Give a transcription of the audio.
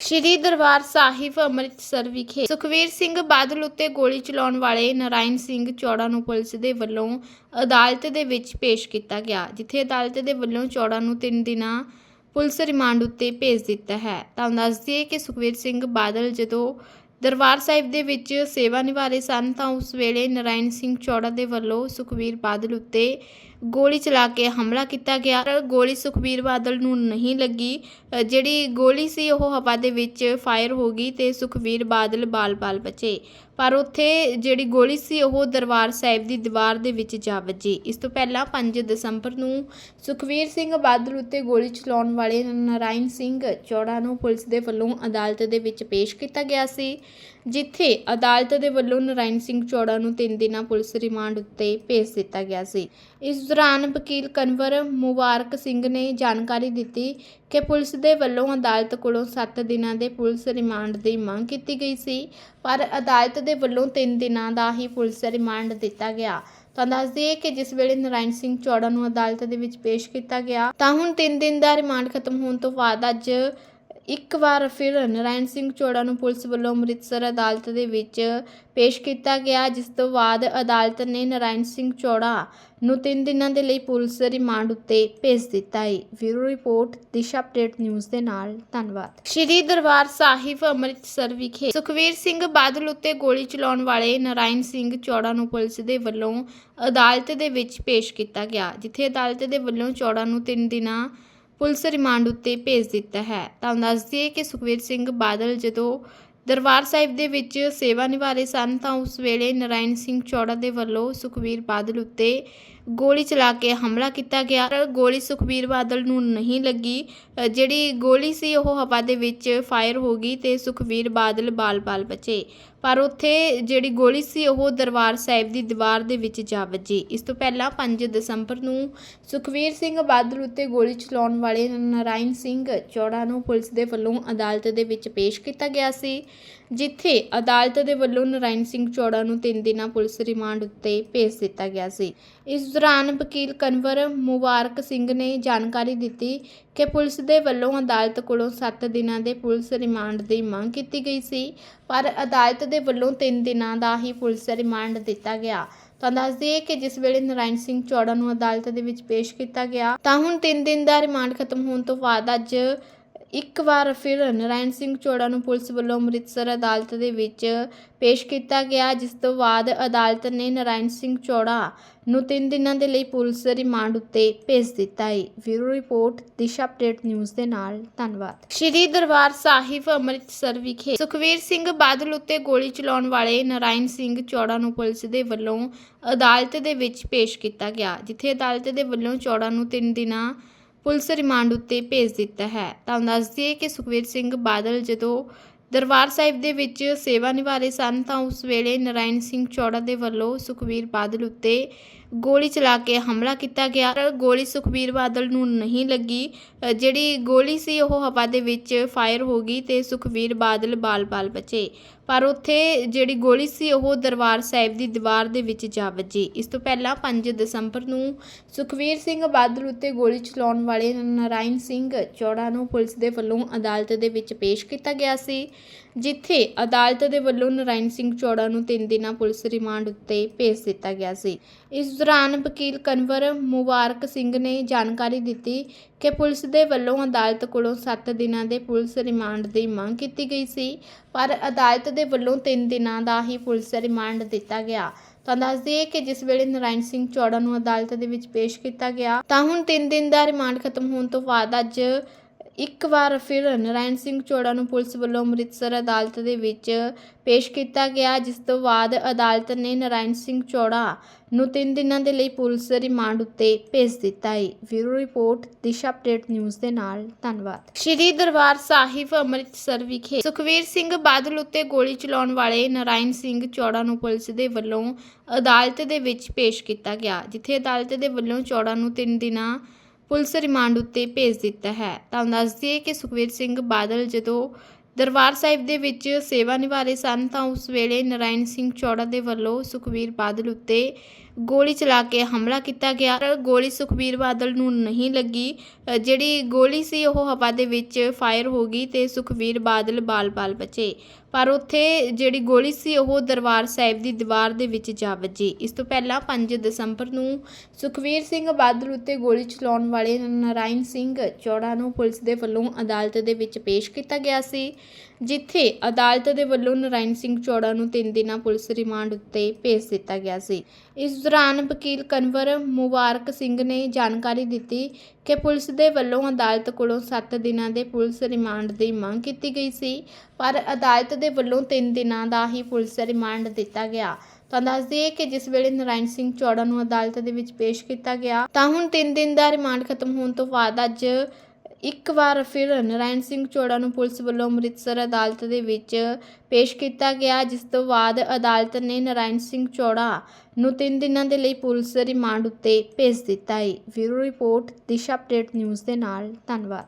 ਸ਼੍ਰੀ ਦਰਬਾਰ ਸਾਹਿਬ ਅੰਮ੍ਰਿਤਸਰ ਵਿਖੇ ਸੁਖਵੀਰ ਸਿੰਘ ਬਾਦਲ ਉੱਤੇ ਗੋਲੀ ਚਲਾਉਣ ਵਾਲੇ ਨਾਰਾਇਣ ਸਿੰਘ ਚੌੜਾ ਨੂੰ ਪੁਲਿਸ ਦੇ ਵੱਲੋਂ ਅਦਾਲਤ ਦੇ ਵਿੱਚ ਪੇਸ਼ ਕੀਤਾ ਗਿਆ, ਜਿੱਥੇ ਅਦਾਲਤ ਦੇ ਵੱਲੋਂ ਚੌੜਾ ਨੂੰ 3 ਦਿਨਾਂ ਪੁਲਿਸ ਰਿਮਾਂਡ ਉੱਤੇ ਭੇਜ ਦਿੱਤਾ ਹੈ। ਤੁਹਾਨੂੰ ਦੱਸ ਦਈਏ ਕਿ ਸੁਖਵੀਰ ਸਿੰਘ ਬਾਦਲ ਜਦੋਂ ਦਰਬਾਰ ਸਾਹਿਬ ਦੇ ਵਿੱਚ ਸੇਵਾ ਨਿਭਾ ਰਹੇ ਸਨ ਤਾਂ ਉਸ ਵੇਲੇ ਨਾਰਾਇਣ ਸਿੰਘ ਚੌੜਾ ਦੇ ਵੱਲੋਂ ਸੁਖਵੀਰ ਬਾਦਲ ਉੱਤੇ ਗੋਲੀ ਚਲਾ ਕੇ ਹਮਲਾ ਕੀਤਾ ਗਿਆ। ਪਰ ਗੋਲੀ ਸੁਖਬੀਰ ਬਾਦਲ ਨੂੰ ਨਹੀਂ ਲੱਗੀ। ਜਿਹੜੀ ਗੋਲੀ ਸੀ ਉਹ ਹਵਾ ਦੇ ਵਿੱਚ ਫਾਇਰ ਹੋ ਗਈ ਤੇ ਸੁਖਬੀਰ ਬਾਦਲ ਬਾਲ-ਬਾਲ ਬਚੇ। ਪਰ ਉੱਥੇ ਜਿਹੜੀ ਗੋਲੀ ਸੀ, ਉਹ ਦਰਬਾਰ ਸਾਹਿਬ ਦੀ ਦੀਵਾਰ ਦੇ ਵਿੱਚ ਜਾ ਵੱਜੀ। ਇਸ ਤੋਂ ਪਹਿਲਾਂ 5 ਦਸੰਬਰ ਨੂੰ ਸੁਖਵੀਰ ਸਿੰਘ ਬਾਦਲ ਉੱਤੇ ਗੋਲੀ ਚਲਾਉਣ ਵਾਲੇ ਨਾਰਾਇਣ ਸਿੰਘ ਚੌੜਾ ਨੂੰ ਪੁਲਿਸ ਦੇ ਵੱਲੋਂ ਅਦਾਲਤ ਦੇ ਵਿੱਚ ਪੇਸ਼ ਕੀਤਾ ਗਿਆ ਸੀ, ਜਿੱਥੇ ਅਦਾਲਤ ਦੇ ਵੱਲੋਂ ਨਾਰਾਇਣ ਸਿੰਘ ਚੌੜਾ ਨੂੰ 3 ਦਿਨਾਂ ਪੁਲਿਸ ਰਿਮਾਂਡ ਉੱਤੇ ਭੇਜ ਦਿੱਤਾ ਗਿਆ ਸੀ। ਇਸ ਦੌਰਾਨ ਵਕੀਲ ਕਨਵਰ ਮੁਬਾਰਕ ਸਿੰਘ ਨੇ ਜਾਣਕਾਰੀ ਦਿੱਤੀ ਕਿ ਪੁਲਿਸ ਦੇ ਵੱਲੋਂ ਅਦਾਲਤ ਕੋਲੋਂ 7 ਦਿਨਾਂ ਦੇ ਪੁਲਿਸ ਰਿਮਾਂਡ ਦੀ ਮੰਗ ਕੀਤੀ ਗਈ ਸੀ। ਪਰ ਅਦਾਲਤ ਦੇ ਵੱਲੋਂ 3 ਦਿਨਾਂ ਦਾ ਹੀ ਪੁਲਿਸ ਰਿਮਾਂਡ ਦਿੱਤਾ ਗਿਆ। ਤਾਂ ਦੱਸ ਦਈਏ ਕਿ ਜਿਸ ਵੇਲੇ ਨਾਰਾਇਣ ਸਿੰਘ ਚੌੜਾ ਨੂੰ ਅਦਾਲਤ ਦੇ ਵਿੱਚ ਪੇਸ਼ ਕੀਤਾ ਗਿਆ, ਤਾਂ ਹੁਣ 3 ਦਿਨ ਦਾ ਰਿਮਾਂਡ ਖਤਮ ਹੋਣ ਤੋਂ ਬਾਅਦ ਅੱਜ ਇੱਕ ਵਾਰ ਫਿਰ ਨਾਰਾਇਣ ਸਿੰਘ ਚੌੜਾ ਨੂੰ ਪੁਲਿਸ ਵੱਲੋਂ ਅੰਮ੍ਰਿਤਸਰ ਅਦਾਲਤ ਦੇ ਵਿੱਚ ਪੇਸ਼ ਕੀਤਾ ਗਿਆ, ਜਿਸ ਤੋਂ ਬਾਅਦ ਅਦਾਲਤ ਨੇ ਨਾਰਾਇਣ ਸਿੰਘ ਚੌੜਾ ਨੂੰ 3 ਦਿਨਾਂ ਦੇ ਲਈ ਪੁਲਿਸ ਰਿਮਾਂਡ ਉੱਤੇ ਭੇਜ ਦਿੱਤਾ ਹੈ। Bureau report, Disha update news ਦੇ ਨਾਲ। ਧੰਨਵਾਦ। ਸ਼੍ਰੀ ਦਰਬਾਰ ਸਾਹਿਬ ਅੰਮ੍ਰਿਤਸਰ ਵਿਖੇ ਸੁਖਵੀਰ ਸਿੰਘ ਬਾਦਲ ਉੱਤੇ ਗੋਲੀ ਚਲਾਉਣ ਵਾਲੇ ਨਾਰਾਇਣ ਸਿੰਘ ਚੌੜਾ ਨੂੰ ਪੁਲਿਸ ਦੇ ਵੱਲੋਂ ਅਦਾਲਤ ਦੇ ਵਿੱਚ ਪੇਸ਼ ਕੀਤਾ ਗਿਆ, ਜਿੱਥੇ ਅਦਾਲਤ ਦੇ ਵੱਲੋਂ ਚੌੜਾ ਨੂੰ 3 ਦਿਨਾਂ ਪੁਲਿਸ ਰਿਮਾਂਡ ਉੱਤੇ ਭੇਜ ਦਿੱਤਾ ਹੈ। ਤੁਹਾਨੂੰ ਦੱਸ ਦਈਏ ਕਿ ਸੁਖਵੀਰ ਸਿੰਘ ਬਾਦਲ ਜਦੋਂ ਦਰਬਾਰ ਸਾਹਿਬ ਦੇ ਵਿੱਚ ਸੇਵਾ ਨਿਭਾ ਰਹੇ ਸਨ, ਤਾਂ ਉਸ ਵੇਲੇ ਨਾਰਾਇਣ ਸਿੰਘ ਚੌੜਾ ਦੇ ਵੱਲੋਂ ਸੁਖਵੀਰ ਬਾਦਲ ਉੱਤੇ ਗੋਲੀ ਚਲਾ ਕੇ ਹਮਲਾ ਕੀਤਾ ਗਿਆ। ਪਰ ਗੋਲੀ ਸੁਖਬੀਰ ਬਾਦਲ ਨੂੰ ਨਹੀਂ ਲੱਗੀ। ਜਿਹੜੀ ਗੋਲੀ ਸੀ, ਉਹ ਹਵਾ ਦੇ ਵਿੱਚ ਫਾਇਰ ਹੋ ਗਈ ਤੇ ਸੁਖਬੀਰ ਬਾਦਲ ਬਾਲ-ਬਾਲ ਬਚੇ। ਪਰ ਉੱਥੇ ਜਿਹੜੀ ਗੋਲੀ ਸੀ, ਉਹ ਦਰਬਾਰ ਸਾਹਿਬ ਦੀ ਦੀਵਾਰ ਦੇ ਵਿੱਚ ਜਾ ਵੱਜੀ। ਇਸ ਤੋਂ ਪਹਿਲਾਂ 5 ਦਸੰਬਰ ਨੂੰ ਸੁਖਵੀਰ ਸਿੰਘ ਬਾਦਲ ਉੱਤੇ ਗੋਲੀ ਚਲਾਉਣ ਵਾਲੇ ਨਾਰਾਇਣ ਸਿੰਘ ਚੌੜਾ ਨੂੰ ਪੁਲਿਸ ਦੇ ਵੱਲੋਂ ਅਦਾਲਤ ਦੇ ਵਿੱਚ ਪੇਸ਼ ਕੀਤਾ ਗਿਆ ਸੀ, ਜਿੱਥੇ ਅਦਾਲਤ ਦੇ ਵੱਲੋਂ ਨਾਰਾਇਣ ਸਿੰਘ ਚੌੜਾ ਨੂੰ 3 ਦਿਨਾਂ ਪੁਲਿਸ ਰਿਮਾਂਡ ਉੱਤੇ ਭੇਜ ਦਿੱਤਾ ਗਿਆ ਸੀ। ਇਸ ਦੌਰਾਨ ਵਕੀਲ ਕਨਵਰ ਮੁਬਾਰਕ ਸਿੰਘ ਨੇ ਜਾਣਕਾਰੀ ਦਿੱਤੀ ਕਿ ਪੁਲਿਸ ਦੇ ਵੱਲੋਂ ਅਦਾਲਤ ਕੋਲੋਂ 7 ਦਿਨਾਂ ਦੇ ਪੁਲਿਸ ਰਿਮਾਂਡ ਦੀ ਮੰਗ ਕੀਤੀ ਗਈ ਸੀ। ਪਰ ਅਦਾਲਤ ਦੇ ਵੱਲੋਂ 3 ਦਿਨਾਂ ਦਾ ਹੀ ਪੁਲਿਸ ਰਿਮਾਂਡ ਦਿੱਤਾ ਗਿਆ। ਤਾਂ ਦੱਸ ਦਈਏ ਕਿ ਜਿਸ ਵੇਲੇ ਨਾਰਾਇਣ ਸਿੰਘ ਚੌੜਾ ਨੂੰ ਅਦਾਲਤ ਦੇ ਵਿੱਚ ਪੇਸ਼ ਕੀਤਾ ਗਿਆ, ਤਾਂ ਹੁਣ 3 ਦਿਨ ਦਾ ਰਿਮਾਂਡ ਖਤਮ ਹੋਣ ਤੋਂ ਬਾਅਦ ਅੱਜ ਇੱਕ ਵਾਰ ਫਿਰ ਨਾਰਾਇਣ ਸਿੰਘ ਚੌੜਾ ਨੂੰ ਪੁਲਿਸ ਵੱਲੋਂ ਅੰਮ੍ਰਿਤਸਰ ਅਦਾਲਤ ਦੇ ਵਿੱਚ ਪੇਸ਼ ਕੀਤਾ ਗਿਆ, ਜਿਸ ਤੋਂ ਬਾਅਦ ਅਦਾਲਤ ਨੇ ਨਾਰਾਇਣ ਸਿੰਘ ਚੌੜਾ ਨੂੰ 3 ਦਿਨਾਂ ਦੇ ਲਈ ਪੁਲਿਸ ਰਿਮਾਂਡ ਉੱਤੇ ਭੇਜ ਦਿੱਤਾ ਹੈ। Bureau report, Disha update news ਦੇ ਨਾਲ। ਧੰਨਵਾਦ। ਸ਼੍ਰੀ ਦਰਬਾਰ ਸਾਹਿਬ ਅੰਮ੍ਰਿਤਸਰ ਵਿਖੇ ਸੁਖਵੀਰ ਸਿੰਘ ਬਾਦਲ ਉੱਤੇ ਗੋਲੀ ਚਲਾਉਣ ਵਾਲੇ ਨਾਰਾਇਣ ਸਿੰਘ ਚੌੜਾ ਨੂੰ ਪੁਲਿਸ ਦੇ ਵੱਲੋਂ ਅਦਾਲਤ ਦੇ ਵਿੱਚ ਪੇਸ਼ ਕੀਤਾ ਗਿਆ, ਜਿੱਥੇ ਅਦਾਲਤ ਦੇ ਵੱਲੋਂ ਚੌੜਾ ਨੂੰ 3 ਦਿਨਾਂ ਪੁਲਿਸ ਰਿਮਾਂਡ ਉੱਤੇ ਭੇਜ ਦਿੱਤਾ ਹੈ। ਤੁਹਾਨੂੰ ਦੱਸ ਦਈਏ ਕਿ ਸੁਖਵੀਰ ਸਿੰਘ ਬਾਦਲ ਜਦੋਂ ਦਰਬਾਰ ਸਾਹਿਬ ਦੇ ਵਿੱਚ ਸੇਵਾ ਨਿਭਾ ਰਹੇ ਸਨ ਤਾਂ ਉਸ ਵੇਲੇ ਨਾਰਾਇਣ ਸਿੰਘ ਚੌੜਾ ਦੇ ਵੱਲੋਂ ਸੁਖਵੀਰ ਬਾਦਲ ਉੱਤੇ ਗੋਲੀ ਚਲਾ ਕੇ ਹਮਲਾ ਕੀਤਾ ਗਿਆ। ਪਰ ਗੋਲੀ ਸੁਖਬੀਰ ਬਾਦਲ ਨੂੰ ਨਹੀਂ ਲੱਗੀ। ਜਿਹੜੀ ਗੋਲੀ ਸੀ ਉਹ ਹਵਾ ਦੇ ਵਿੱਚ ਫਾਇਰ ਹੋ ਗਈ ਤੇ ਸੁਖਬੀਰ ਬਾਦਲ ਬਾਲ-ਬਾਲ ਬਚੇ। ਪਰ ਉੱਥੇ ਜਿਹੜੀ ਗੋਲੀ ਸੀ ਉਹ ਦਰਬਾਰ ਸਾਹਿਬ ਦੀ ਦੀਵਾਰ ਦੇ ਵਿੱਚ ਜਾ ਵੱਜੀ। ਇਸ ਤੋਂ ਪਹਿਲਾਂ 5 ਦਸੰਬਰ ਨੂੰ ਸੁਖਵੀਰ ਸਿੰਘ ਬਾਦਲ ਉੱਤੇ ਗੋਲੀ ਚਲਾਉਣ ਵਾਲੇ ਨਾਰਾਇਣ ਸਿੰਘ ਚੌੜਾ ਨੂੰ ਪੁਲਿਸ ਦੇ ਵੱਲੋਂ ਅਦਾਲਤ ਦੇ ਵਿੱਚ ਪੇਸ਼ ਕੀਤਾ ਗਿਆ ਸੀ। ਜਿੱਥੇ ਅਦਾਲਤ ਦੇ ਵੱਲੋਂ ਨਾਰਾਇਣ ਸਿੰਘ ਚੌੜਾ ਨੂੰ 3 ਦਿਨਾਂ ਪੁਲਿਸ ਰਿਮਾਂਡ ਉੱਤੇ ਭੇਜ ਦਿੱਤਾ ਗਿਆ ਸੀ। ਇਸ ਦੌਰਾਨ ਵਕੀਲ ਕਨਵਰ ਮੁਬਾਰਕ ਸਿੰਘ ਨੇ ਜਾਣਕਾਰੀ ਦਿੱਤੀ ਕਿ ਪੁਲਿਸ ਦੇ ਵੱਲੋਂ ਅਦਾਲਤ ਕੋਲੋਂ 7 ਦਿਨਾਂ ਦੇ ਪੁਲਿਸ ਰਿਮਾਂਡ ਦੀ ਮੰਗ ਕੀਤੀ ਗਈ ਸੀ, ਪਰ ਅਦਾਲਤ ਦੇ ਵੱਲੋਂ 3 ਦਿਨਾਂ ਦਾ ਹੀ ਪੁਲਿਸ ਰਿਮਾਂਡ ਦਿੱਤਾ ਗਿਆ। ਤਾਂ ਦੱਸ ਦਈਏ ਕਿ ਜਿਸ ਵੇਲੇ ਨਾਰਾਇਣ ਸਿੰਘ ਚੌੜਾ ਨੂੰ ਅਦਾਲਤ ਦੇ ਵਿੱਚ ਪੇਸ਼ ਕੀਤਾ ਗਿਆ, ਤਾਂ ਹੁਣ 3 ਦਿਨ ਦਾ ਰਿਮਾਂਡ ਖਤਮ ਹੋਣ ਤੋਂ ਬਾਅਦ ਅੱਜ ਇੱਕ ਵਾਰ ਫਿਰ ਨਾਰਾਇਣ ਸਿੰਘ ਚੌੜਾ ਨੂੰ ਪੁਲਿਸ ਵੱਲੋਂ ਅੰਮ੍ਰਿਤਸਰ ਅਦਾਲਤ ਦੇ ਵਿੱਚ ਪੇਸ਼ ਕੀਤਾ ਗਿਆ, ਜਿਸ ਤੋਂ ਬਾਅਦ ਅਦਾਲਤ ਨੇ ਨਾਰਾਇਣ ਸਿੰਘ ਚੌੜਾ ਨੂੰ 3 ਦਿਨਾਂ ਦੇ ਲਈ ਪੁਲਿਸ ਰਿਮਾਂਡ ਉੱਤੇ ਭੇਜ ਦਿੱਤਾ ਹੈ। Bureau report, Disha update news ਦੇ ਨਾਲ। ਧੰਨਵਾਦ। ਸ਼੍ਰੀ ਦਰਬਾਰ ਸਾਹਿਬ ਅੰਮ੍ਰਿਤਸਰ ਵਿਖੇ ਸੁਖਵੀਰ ਸਿੰਘ ਬਾਦਲ ਉੱਤੇ ਗੋਲੀ ਚਲਾਉਣ ਵਾਲੇ ਨਾਰਾਇਣ ਸਿੰਘ ਚੌੜਾ ਨੂੰ ਪੁਲਿਸ ਦੇ ਵੱਲੋਂ ਅਦਾਲਤ ਦੇ ਵਿੱਚ ਪੇਸ਼ ਕੀਤਾ ਗਿਆ, ਜਿੱਥੇ ਅਦਾਲਤ ਦੇ ਵੱਲੋਂ ਚੌੜਾ ਨੂੰ 3 ਦਿਨਾਂ ਪੁਲਿਸ ਰਿਮਾਂਡ ਉੱਤੇ ਭੇਜ ਦਿੱਤਾ ਹੈ। ਤੁਹਾਨੂੰ ਦੱਸ ਦਈਏ ਕਿ ਸੁਖਵੀਰ ਸਿੰਘ ਬਾਦਲ ਜਦੋਂ ਦਰਬਾਰ ਸਾਹਿਬ ਦੇ ਵਿੱਚ ਸੇਵਾ ਨਿਭਾ ਰਹੇ ਸਨ, ਤਾਂ ਉਸ ਵੇਲੇ ਨਾਰਾਇਣ ਸਿੰਘ ਚੌੜਾ ਦੇ ਵੱਲੋਂ ਸੁਖਵੀਰ ਬਾਦਲ ਉੱਤੇ ਗੋਲੀ ਚਲਾ ਕੇ ਹਮਲਾ ਕੀਤਾ ਗਿਆ। ਪਰ ਗੋਲੀ ਸੁਖਬੀਰ ਬਾਦਲ ਨੂੰ ਨਹੀਂ ਲੱਗੀ। ਜਿਹੜੀ ਗੋਲੀ ਸੀ, ਉਹ ਹਵਾ ਦੇ ਵਿੱਚ ਫਾਇਰ ਹੋ ਗਈ ਤੇ ਸੁਖਬੀਰ ਬਾਦਲ ਬਾਲ-ਬਾਲ ਬਚੇ। ਪਰ ਉੱਥੇ ਜਿਹੜੀ ਗੋਲੀ ਸੀ, ਉਹ ਦਰਬਾਰ ਸਾਹਿਬ ਦੀ ਦੀਵਾਰ ਦੇ ਵਿੱਚ ਜਾ ਵੱਜੀ। ਇਸ ਤੋਂ ਪਹਿਲਾਂ 5 ਦਸੰਬਰ ਨੂੰ ਸੁਖਬੀਰ ਸਿੰਘ ਬਾਦਲ ਉੱਤੇ ਗੋਲੀ ਚਲਾਉਣ ਵਾਲੇ ਨਰਾਇਣ ਸਿੰਘ ਚੌੜਾ ਨੂੰ ਪੁਲਿਸ ਦੇ ਵੱਲੋਂ ਅਦਾਲਤ ਦੇ ਵਿੱਚ ਪੇਸ਼ ਕੀਤਾ ਗਿਆ ਸੀ, ਜਿੱਥੇ ਅਦਾਲਤ ਦੇ ਵੱਲੋਂ ਨਰਾਇਣ ਸਿੰਘ ਚੌੜਾ ਨੂੰ 3 ਦਿਨਾਂ ਪੁਲਿਸ ਰਿਮਾਂਡ ਉੱਤੇ ਭੇਜ ਦਿੱਤਾ ਗਿਆ ਸੀ। ਇਸ ਦੌਰਾਨ ਵਕੀਲ ਕਨਵਰ ਮੁਬਾਰਕ ਸਿੰਘ ਨੇ ਜਾਣਕਾਰੀ ਦਿੱਤੀ ਕਿ ਪੁਲਿਸ ਦੇ ਵੱਲੋਂ ਅਦਾਲਤ ਕੋਲੋਂ 7 ਦਿਨਾਂ ਦੇ ਪੁਲਿਸ ਰਿਮਾਂਡ ਦੀ ਮੰਗ ਕੀਤੀ ਗਈ ਸੀ, ਪਰ ਅਦਾਲਤ ਦੇ ਵੱਲੋਂ 3 ਦਿਨਾਂ ਦਾ ਹੀ ਪੁਲਿਸ ਰਿਮਾਂਡ ਦਿੱਤਾ ਗਿਆ। ਤਾਂ ਦੱਸ ਦਈਏ ਕਿ ਜਿਸ ਵੇਲੇ ਨਰਾਇਣ ਸਿੰਘ ਚੌੜਾ ਨੂੰ ਅਦਾਲਤ ਦੇ ਵਿੱਚ ਪੇਸ਼ ਕੀਤਾ ਗਿਆ, ਤਾਂ ਹੁਣ 3 ਦਿਨ ਦਾ ਰਿਮਾਂਡ ਖਤਮ ਹੋਣ ਤੋਂ ਬਾਅਦ ਅੱਜ ਇੱਕ ਵਾਰ ਫਿਰ ਨਰਾਇਣ ਸਿੰਘ ਚੌੜਾ ਨੂੰ ਪੁਲਿਸ ਵੱਲੋਂ ਅੰਮ੍ਰਿਤਸਰ ਅਦਾਲਤ ਦੇ ਵਿੱਚ ਪੇਸ਼ ਕੀਤਾ ਗਿਆ, ਜਿਸ ਤੋਂ ਬਾਅਦ ਅਦਾਲਤ ਨੇ ਨਰਾਇਣ ਸਿੰਘ ਚੌੜਾ ਨੂੰ 3 ਦਿਨਾਂ ਦੇ ਲਈ ਪੁਲਿਸ ਰਿਮਾਂਡ ਉੱਤੇ ਭੇਜ ਦਿੱਤਾ ਹੈ। Bureau report, Disha update news ਦੇ ਨਾਲ। ਧੰਨਵਾਦ।